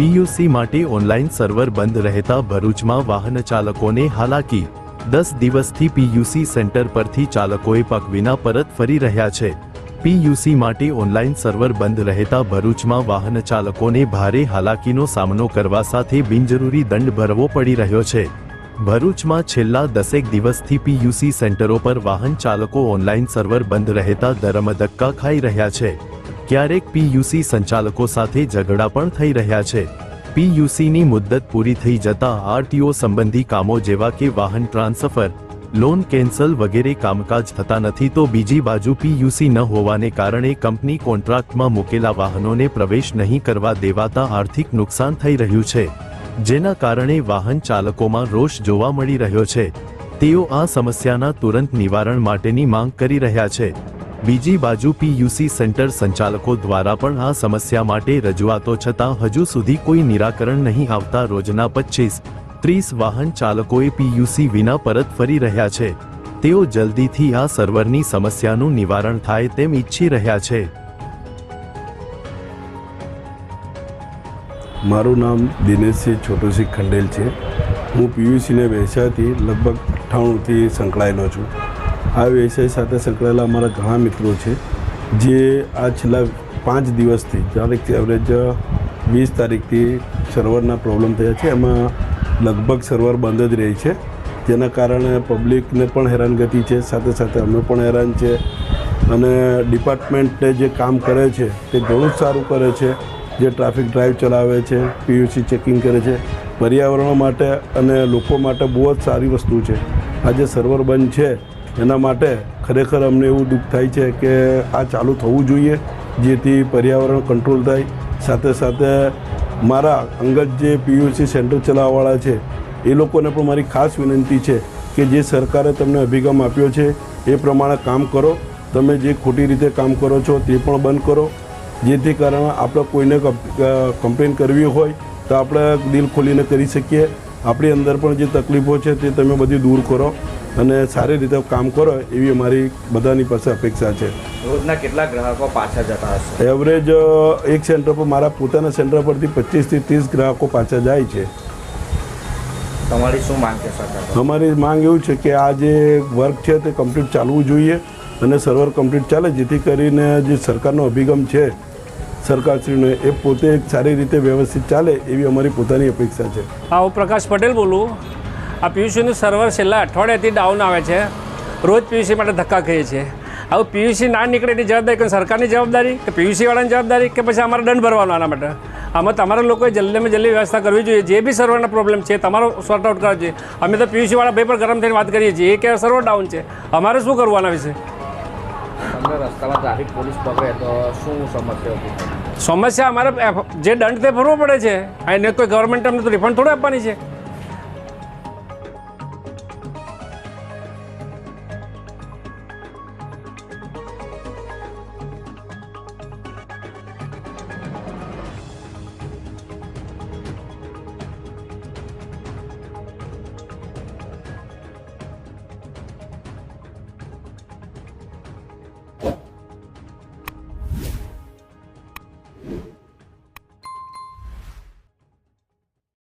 PUC માટે online server બંધ રહેતા ભરૂચમાં વાહન ચાલકોને હાલાકી. દસ દિવસથી પીયુસી સેન્ટર પરથી ચાલકોએ પગ વિના પરત ફરી રહ્યા છે. પીયુસી માટે ઓનલાઈન સર્વર બંધ રહેતા ભરૂચમાં વાહન ચાલકોને ભારે હાલાકીનો સામનો કરવા સાથે બિનજરૂરી દંડ ભરવો પડી રહ્યો છે. ભરૂચમાં છેલ્લા દસેક દિવસથી પીયુસી સેન્ટરો પર વાહન ચાલકો ઓનલાઈન સર્વર બંધ રહેતા ધરમધક્કા ખાઈ રહ્યા છે. ક્યારેક પીયુસી સંચાલકો સાથે ઝઘડા પણ થઈ રહ્યા છે. પીયુસીની મુદ્દત પૂરી થઈ જતા આરટીઓ સંબંધી કામો જેવા કે વાહન ટ્રાન્સફર, લોન કેન્સલ વગેરે કામકાજ થતા નથી તો બીજી બાજુ પીયુસી ન હોવાને કારણે કંપની કોન્ટ્રાક્ટમાં મૂકેલા વાહનોને પ્રવેશ નહીં કરવા દેવાતા આર્થિક નુકસાન થઈ રહ્યું છે. જેના કારણે વાહન ચાલકોમાં રોષ જોવા મળી રહ્યો છે. તેઓ આ સમસ્યાના તુરંત નિવારણ માટેની માંગ કરી રહ્યા છે. બીજી બાજુ પીયુસી સેન્ટર સંચાલકો દ્વારા પણ આ સમસ્યા માટે રજૂઆતો છતાં હજુ સુધી કોઈ નિરાકરણ નહીં આવતા રોજના પચીસ ત્રીસ વાહન ચાલકોએ પીયુસી વિના પરત ફરી રહ્યા છે. તેઓ જલ્દીથી આ સર્વરની સમસ્યાનું નિવારણ થાય તેમ ઈચ્છી રહ્યા છે. મારું નામ દિનેશસિંહ છોટુસિંહ ખંડેલ છે. હું પીયુસીને વ્યવસાયથી લગભગ અઠ્ઠાણુંથી સંકળાયેલો છું. આ વ્યવસાય સાથે સંકળાયેલા અમારા ઘણા મિત્રો છે, જે આ છેલ્લા પાંચ દિવસથી, તારીખથી એવરેજ વીસ તારીખથી સર્વરના પ્રોબ્લેમ થયા છે. એમાં લગભગ સર્વર બંધ જ રહે છે. જેના કારણે પબ્લિકને પણ હેરાનગતિ છે, સાથે સાથે અમે પણ હેરાન છે. અને ડિપાર્ટમેન્ટને જે કામ કરે છે, તે ઘણું જ સારું કરે છે. જે ટ્રાફિક ડ્રાઈવ ચલાવે છે પીયુસી ચેકિંગ કરે છે. પર્યાવરણ માટે અને લોકો માટે બહુ જ સારી વસ્તુ છે. આ જે સર્વર બંધ છે એના માટે ખરેખર અમને એવું દુઃખ થાય છે કે આ ચાલુ થવું જોઈએ, જેથી પર્યાવરણ કંટ્રોલ થાય. સાથે સાથે મારા અંગત જે પીયુસી સેન્ટર ચલાવવાવાળા છે, એ લોકોને પણ મારી ખાસ વિનંતી છે કે જે સરકારે તમને અભિગમ આપ્યો છે, એ પ્રમાણે કામ કરો. તમે જે ખોટી રીતે કામ કરો છો, તે પણ બંધ કરો. જેથી કારણે આપણે કોઈને કમ્પ્લેન કરવી હોય, તો આપણે દિલ ખોલીને કરી શકીએ. આપણી અંદર પણ જે તકલીફો છે, તે તમે બધી દૂર કરો. અને સારી રીતે કામ કરો એવી અમારી બધાની પાસે અપેક્ષા છે. રોજના કેટલા ગ્રાહકો પાછા જતા હશે? એવરેજ એક સેન્ટર પર મારા પોતાના સેન્ટર પરથી પચીસથી ત્રીસ ગ્રાહકો પાછા જાય છે. તમારી શું માંગ છે સરકાર અમારી માંગ એવું છે કે આ જે વર્ક છે તે કમ્પ્લીટ ચાલવું જોઈએ અને સર્વર કમ્પ્લીટ ચાલે જેથી કરીને જે સરકારનો અભિગમ છે સરકારશ્રીનો એ પોતે સારી રીતે વ્યવસ્થિત ચાલે એવી અમારી પોતાની અપેક્ષા છે. હા હું પ્રકાશ પટેલ બોલું. આ પીયુસીનું સર્વર છેલ્લા અઠવાડિયાથી ડાઉન આવે છે. રોજ પીયુસી માટે ધક્કા ખાઈએ છીએ. હવે પીયુસી ના નીકળે એની જવાબદારી કોઈ સરકારની જવાબદારી કે પીયુસીવાળાની જવાબદારી કે પછી અમારે દંડ ભરવાનો આના માટે? આમાં તમારા લોકોએ જલ્દીમાં જલ્દી વ્યવસ્થા કરવી જોઈએ. જે બી સર્વરના પ્રોબ્લેમ છે તમારો સોર્ટ આઉટ કરવા જોઈએ. અમે તો પીયુસીવાળા ભાઈ પર ગરમ થઈને વાત કરીએ છીએ. એ કે સર્વર ડાઉન છે. અમારે શું કરવું આના વિશે? સમસ્યા અમારે જે દંડ તે ભરવો પડે છે એને કોઈ ગવર્મેન્ટ અમને તો રિફંડ થોડું આપવાની છે.